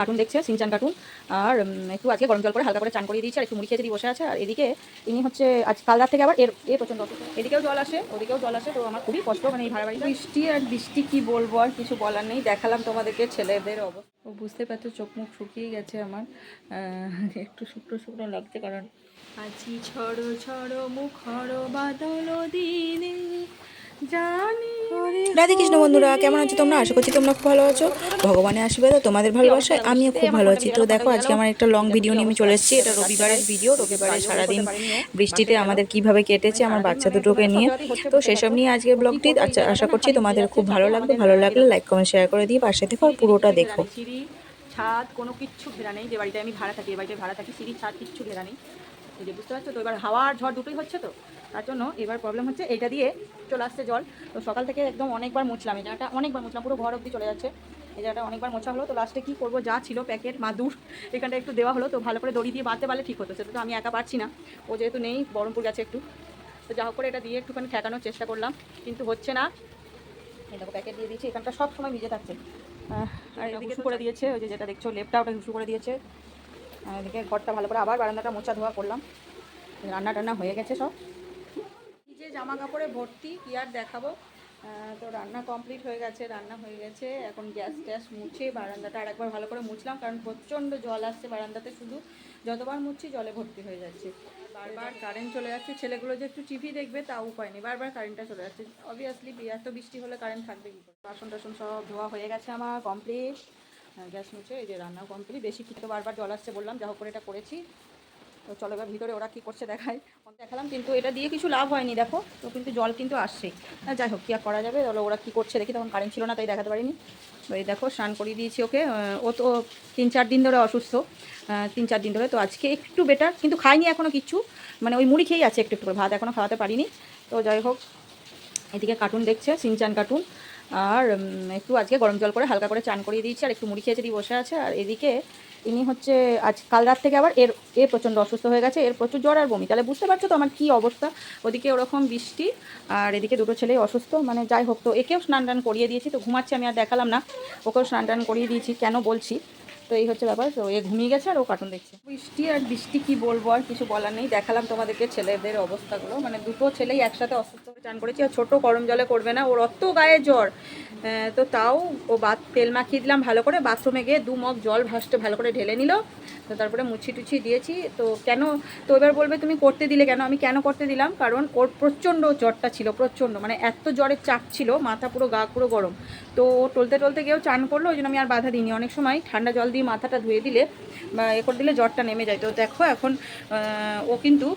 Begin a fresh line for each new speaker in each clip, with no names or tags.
cartoon দেখছে Shinchan cartoon আর একটু আজকে গরম জল করে হালকা করে চান করিয়ে দিয়েছে আর একটু মুড়ি খেয়ে দিয়ে বসে আছে আর এদিকে ইনি হচ্ছে আজ কাল রাত থেকে আবার এর এ প্রচণ্ড এদিকেও জল আসে ওদিকেও জল আসে তো আমার খুবই কষ্ট মানে এই ভাড়া
বৃষ্টি আর বৃষ্টি কী বলবো আর কিছু বলার নেই দেখালাম তোমাদেরকে ছেলেদের অবস্থা ও বুঝতে পারছো চোখ মুখ শুকিয়ে গেছে আমার একটু শুকনো শুকনো লাগছে কারণ আছি ছড়ো ছড়ো মুখর বাদল দিনে
রাধে কৃষ্ণ বন্ধুরা কেমন আছো তোমরা আশা করছি তোমরা খুব ভালো আছো ভগবানের আশীর্বাদে তোমাদের ভালোবাসায় আমিও খুব ভালো আছি তো দেখো আজকে আমার একটা লং ভিডিও নিয়ে আমি চলে এসেছি এটা রবিবারের ভিডিও রবিবারে সারাদিন বৃষ্টিতে আমাদের কিভাবে কেটেছে আমার বাচ্চা দুটোকে নিয়ে তো সেসব নিয়ে আজকে ব্লগটি আচ্ছা আশা করছি তোমাদের খুব ভালো লাগবে ভালো লাগলে লাইক কমেন্ট শেয়ার করে দিয়ে পাশে থেকে পুরোটা দেখো ছাদ কোনো কিচ্ছু ঘেরা নেই যে বাড়িতে আমি ভাড়া থাকি এ বাড়িতে ভাড়া থাকি সিঁড়ি ছাদ কিচ্ছু ঘেরা নেই বুঝতে পারছো তো এবার হাওয়ার ঝড় দুটোই হচ্ছে তো তার জন্য এবার প্রবলেম হচ্ছে এটা দিয়ে চলে আসছে জল তো সকাল থেকে একদম অনেকবার মুছলাম এই জায়গাটা অনেকবার মুছলাম পুরো ঘর অবধি চলে যাচ্ছে এই জায়গাটা অনেকবার মোছা হলো তো লাস্টে কী করবো যা ছিল প্যাকেট মাদুর এখানটা একটু দেওয়া হলো তো ভালো করে দড়ি দিয়ে বাঁধতে পারলে ঠিক হতো সেটা তো আমি একা পারছি না ও যেহেতু নেই বহরমপুর গেছে একটু তো যা করে এটা দিয়ে একটুখানি ঠেকানোর চেষ্টা করলাম কিন্তু হচ্ছে না এটা প্যাকেট দিয়ে দিয়েছি এখানটা সব সময় ভিজে থাকছে আর এদিকে করে দিয়েছে ওই যে যেটা দেখছো লেপটা ওটা ঘুষু করে দিয়েছে এদিকে ঘরটা ভালো করে আবার বারান্দাটা মোছা ধোয়া করলাম রান্না টান্না হয়ে গেছে সব
জামা কাপড়ে ভর্তি কি আর দেখাবো তো রান্না কমপ্লিট হয়ে গেছে রান্না হয়ে গেছে এখন গ্যাস ট্যাস মুছে বারান্দাটা আর একবার ভালো করে মুছলাম কারণ প্রচণ্ড জল আসছে বারান্দাতে শুধু যতবার মুছছি জলে ভর্তি হয়ে যাচ্ছে বারবার কারেন্ট চলে যাচ্ছে ছেলেগুলো যে একটু টিভি দেখবে তাও উপায় নেই বারবার কারেন্টটা চলে যাচ্ছে অবভিয়াসলি এত বৃষ্টি হলে কারেন্ট থাকবে কী করে
বাসন টাসন সব ধোয়া হয়ে গেছে আমার কমপ্লিট গ্যাস মুছে এই যে রান্না কমপ্লিট বেশি কিছু বারবার জল আসছে বললাম যা করে এটা করেছি তো চলো এবার ভিতরে ওরা কী করছে দেখায় দেখালাম কিন্তু এটা দিয়ে কিছু লাভ হয়নি দেখো তো কিন্তু জল কিন্তু আসছেই হ্যাঁ, যাই হোক কী আর করা যাবে তাহলে ওরা কী করছে দেখি তখন কারেন্ট ছিল না তাই দেখাতে পারিনি তো এই দেখো স্নান করিয়ে দিয়েছি ওকে ও তো তিন চার দিন ধরে অসুস্থ তিন চার দিন ধরে তো আজকে একটু বেটার কিন্তু খাইনি এখনও কিচ্ছু মানে ওই মুড়ি খেয়েই আছে একটু একটু ভাত এখনও খাওয়াতে পারিনি তো যাই হোক এদিকে কার্টুন দেখছে সিনচান কার্টুন আর একটু আজকে গরম জল করে হালকা করে চান করিয়ে দিয়েছি আর একটু মুড়ি খেয়েছে দিয়ে বসে আছে আর এদিকে ইনি হচ্ছে আজ কাল রাত থেকে আবার এর এ প্রচণ্ড অসুস্থ হয়ে গেছে এর প্রচুর জ্বর আর বমি তাহলে বুঝতে পারছো তো আমার কী অবস্থা ওদিকে ওরকম বৃষ্টি আর এদিকে দুটো ছেলেই অসুস্থ মানে যাই হোক তো একেও স্নান টান করিয়ে দিয়েছি তো ঘুমাচ্ছি আমি আর দেখালাম না ওকেও স্নান টান করিয়ে দিয়েছি কেন বলছি তো এই হচ্ছে ব্যাপার তো এ ঘুমিয়ে গেছে আর ও কার্টুন দেখছে
বৃষ্টি আর বৃষ্টি কি বলবো আর কিছু বলার নেই দেখালাম তোমাদেরকে ছেলেদের অবস্থাগুলো মানে দুটো ছেলেই একসাথে অসুস্থ হয়ে চান করেছি আর ছোটো গরম জলে করবে না ওর অত গায়ে জ্বর তো তাও ও বাথ তেল মাখিয়ে দিলাম ভালো করে বাথরুমে গিয়ে দু মগ জল ভাসতে ভালো করে ঢেলে নিল তো তারপরে মুছি টুছি দিয়েছি তো কেন তো এবার বলবে তুমি করতে দিলে কেন আমি কেন করতে দিলাম কারণ ওর প্রচণ্ড জ্বরটা ছিল প্রচণ্ড মানে এত জ্বরের চাপ ছিল মাথা পুরো গা পুরো গরম তো টলতে টলতে গিয়েও চান করলো ওই জন্য আমি আর বাধা দিইনি অনেক সময় ঠান্ডা জল দিয়ে মাথাটা ধুয়ে দিলে এ করে দিলে জ্বরটা নেমে যায় তো দেখো এখন ও কিন্তু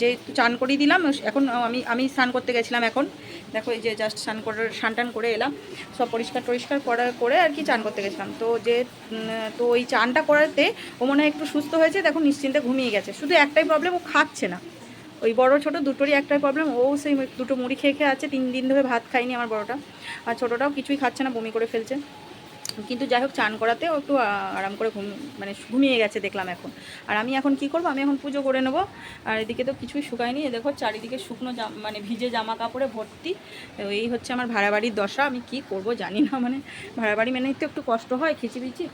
যে চান করিয়ে দিলাম এখন আমি আমি স্নান করতে গেছিলাম এখন দেখো এই যে জাস্ট স্নান করে স্নান টান করে এলাম সব পরিষ্কার টরিষ্কার করার করে আর কি চান করতে গেছিলাম তো যে তো ওই চানটা করাতে ও মনে হয় একটু সুস্থ হয়েছে দেখো নিশ্চিন্তে ঘুমিয়ে গেছে শুধু একটাই প্রবলেম ও খাচ্ছে না ওই বড় ছোট দুটোরই একটাই প্রবলেম ও সেই দুটো মুড়ি খেয়ে খেয়ে আছে তিন দিন ধরে ভাত খায়নি আমার বড়টা আর ছোটোটাও কিছুই খাচ্ছে না বমি করে ফেলছে কিন্তু যাই হোক চান করাতে ও একটু আরাম করে ঘুম মানে ঘুমিয়ে গেছে দেখলাম এখন আর আমি এখন কি করব আমি এখন পুজো করে নেবো আর এদিকে তো কিছুই শুকায়নি দেখো চারিদিকে শুকনো মানে ভিজে জামা কাপড়ে ভর্তি এই হচ্ছে আমার ভাড়া বাড়ির দশা আমি কি করব জানি না মানে ভাড়া বাড়ি মেনে তো একটু কষ্ট হয় খিচিবিচি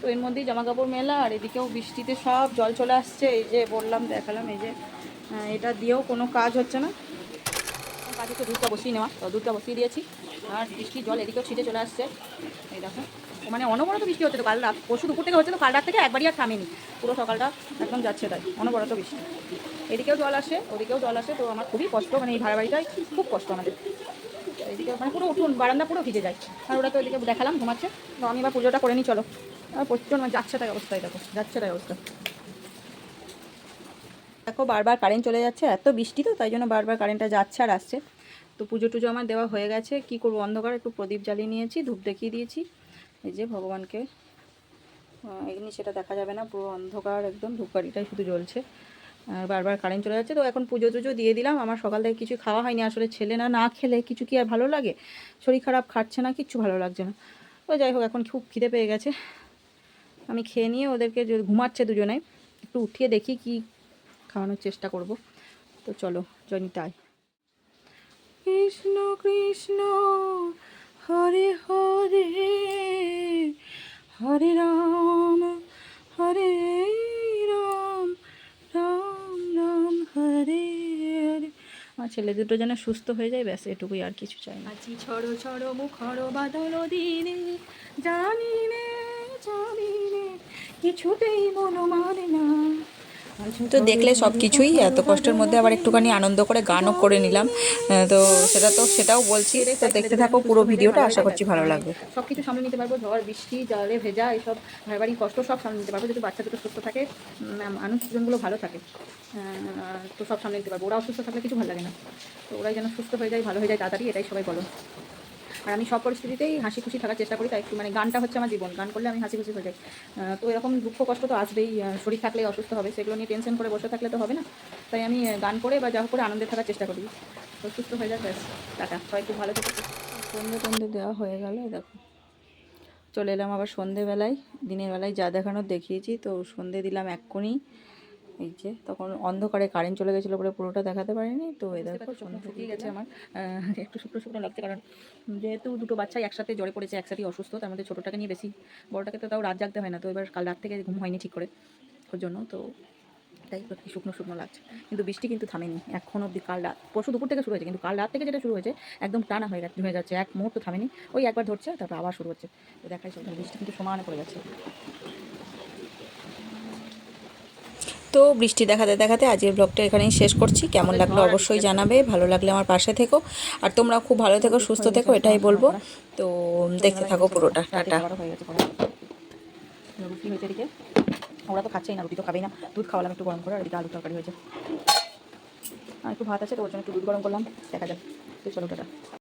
তো এর মধ্যেই জামা কাপড় মেলা আর এদিকেও বৃষ্টিতে সব জল চলে আসছে এই যে বললাম দেখালাম এই যে হ্যাঁ, এটা দিয়েও কোনো কাজ হচ্ছে না
কাজ হচ্ছে দুধটা বসিয়ে নেওয়া তো দুধটা বসিয়ে দিয়েছি আর বৃষ্টির জল এদিকেও ছিটে চলে আসছে এই দেখো মানে অনবরত বৃষ্টি হচ্ছে তো কাল রাত পরশু দুপুর থেকে হচ্ছে তো কাল রাত থেকে একবারই আর থামেনি পুরো সকালটা একদম যাচ্ছে তাই অনবরত বৃষ্টি এদিকেও জল আসে ওদিকেও জল আসে তো আমার খুবই কষ্ট মানে এই ভাড়া বাড়িটায় খুব কষ্ট আমাদের এদিকে মানে পুরো উঠুন বারান্দা পুরো ভিজে যায় আর ওরা তো এদিকে দেখালাম ঘুমাচ্ছে তো আমি এবার পুজোটা করে নিই চলো আর প্রচুর মানে যাচ্ছে তাই অবস্থায় দেখো যাচ্ছে তাই অবস্থা দেখো বারবার কারেন্ট চলে যাচ্ছে এত বৃষ্টি তো তাই জন্য বারবার কারেন্টটা যাচ্ছে আর আসছে তো পুজো টুজো আমার দেওয়া হয়ে গেছে কি করবো অন্ধকার একটু প্রদীপ জ্বালিয়ে নিয়েছি ধূপ দেখিয়ে দিয়েছি এই যে ভগবানকে এমনি সেটা দেখা যাবে না পুরো অন্ধকার একদম ধূপকারিটাই শুধু জ্বলছে বারবার কারেন্ট চলে যাচ্ছে তো এখন পুজো টুজো দিয়ে দিলাম আমার সকাল থেকে কিছু খাওয়া হয়নি আসলে ছেলে না না খেলে কিছু কি আর ভালো লাগে শরীর খারাপ খাচ্ছে না কিচ্ছু ভালো লাগছে না তো যাই হোক এখন খুব খিদে পেয়ে গেছে আমি খেয়ে নিয়ে ওদেরকে ঘুমাচ্ছে দুজনে একটু উঠিয়ে দেখি কি খাওয়ানোর চেষ্টা করব তো চলো তাই
কৃষ্ণ কৃষ্ণ হরে হরে হরে রাম হরে রাম রাম রাম হরে হরে আমার ছেলে দুটো যেন সুস্থ হয়ে যায় ব্যাস এটুকুই আর কিছু চাই না আজি ছড়ো ছড়ো মুখর বাদল দিনে জানি নে জানি নে কিছুতেই মন মানে না
তো দেখলে সব কিছুই এত কষ্টের মধ্যে আবার একটুখানি আনন্দ করে গানও করে নিলাম তো সেটা তো সেটাও বলছি তো দেখতে থাকো পুরো ভিডিওটা আশা করছি ভালো লাগবে সব কিছু সামনে নিতে পারবো ঝড় বৃষ্টি জলে ভেজা এসব ঘরবাড়ি কষ্ট সব সামনে নিতে পারবো যদি বাচ্চা দুটো সুস্থ থাকে মানুষজনগুলো ভালো থাকে তো সব সামনে নিতে পারবো ওরা অসুস্থ থাকলে কিছু ভালো লাগে না তো ওরাই যেন সুস্থ হয়ে যায় ভালো হয়ে যায় তাড়াতাড়ি এটাই সবাই বলো আর আমি সব পরিস্থিতিতেই হাসি খুশি থাকার চেষ্টা করি তাই একটু মানে গানটা হচ্ছে আমার জীবন গান করলে আমি হাসি খুশি হয়ে যাই তো এরকম দুঃখ কষ্ট তো আসবেই শরীর থাকলে অসুস্থ হবে সেগুলো নিয়ে টেনশন করে বসে থাকলে তো হবে না তাই আমি গান করে বা যা করে আনন্দে থাকার চেষ্টা করি অসুস্থ হয়ে যাক ব্যাস টাটা সবাই খুব ভালো থাকে
সন্ধে টন্ধে দেওয়া হয়ে গেল দেখো চলে এলাম আবার সন্ধেবেলায় দিনের বেলায় যা দেখানোর দেখিয়েছি তো সন্ধে দিলাম এক্ষুনি এই যে তখন অন্ধকারে কারেন্ট চলে গেছিলো বলে পুরোটা দেখাতে পারিনি তো এদের দেখো
গেছে আমার একটু শুকনো শুকনো লাগছে কারণ যেহেতু দুটো বাচ্চাই একসাথে জ্বরে পড়েছে একসাথেই অসুস্থ তার মধ্যে ছোটোটাকে নিয়ে বেশি বড়োটাকে তো তাও রাত জাগতে হয় না তো এবার কাল রাত থেকে ঘুম হয়নি ঠিক করে ওর জন্য তো তাই একটু শুকনো শুকনো লাগছে কিন্তু বৃষ্টি কিন্তু থামেনি এখন অবধি কাল রাত পরশু দুপুর থেকে শুরু হয়েছে কিন্তু কাল রাত থেকে যেটা শুরু হয়েছে একদম টানা হয়ে গেছে হয়ে যাচ্ছে এক মুহূর্ত থামেনি ওই একবার ধরছে তারপর আবার শুরু হচ্ছে তো দেখাই বৃষ্টি কিন্তু সমানে পড়ে যাচ্ছে
তো বৃষ্টি দেখাতে দেখাতে আজকের ব্লগটা এখানেই শেষ করছি কেমন আচ্ছা, লাগলো অবশ্যই জানাবে ভালো লাগলে আমার পাশে থেকো আর তোমরা খুব ভালো থেকো সুস্থ থেকো এটাই বলবো তো দেখতে থাকো পুরোটা টাটা
ওরা তো খাচ্ছেই না রুটি তো খাবেই না দুধ খাওয়ালাম একটু গরম করে আর এটা আলু তরকারি হয়েছে আর একটু ভাত আছে তো ওর জন্য একটু দুধ গরম করলাম দেখা যাক তো চলো টাটা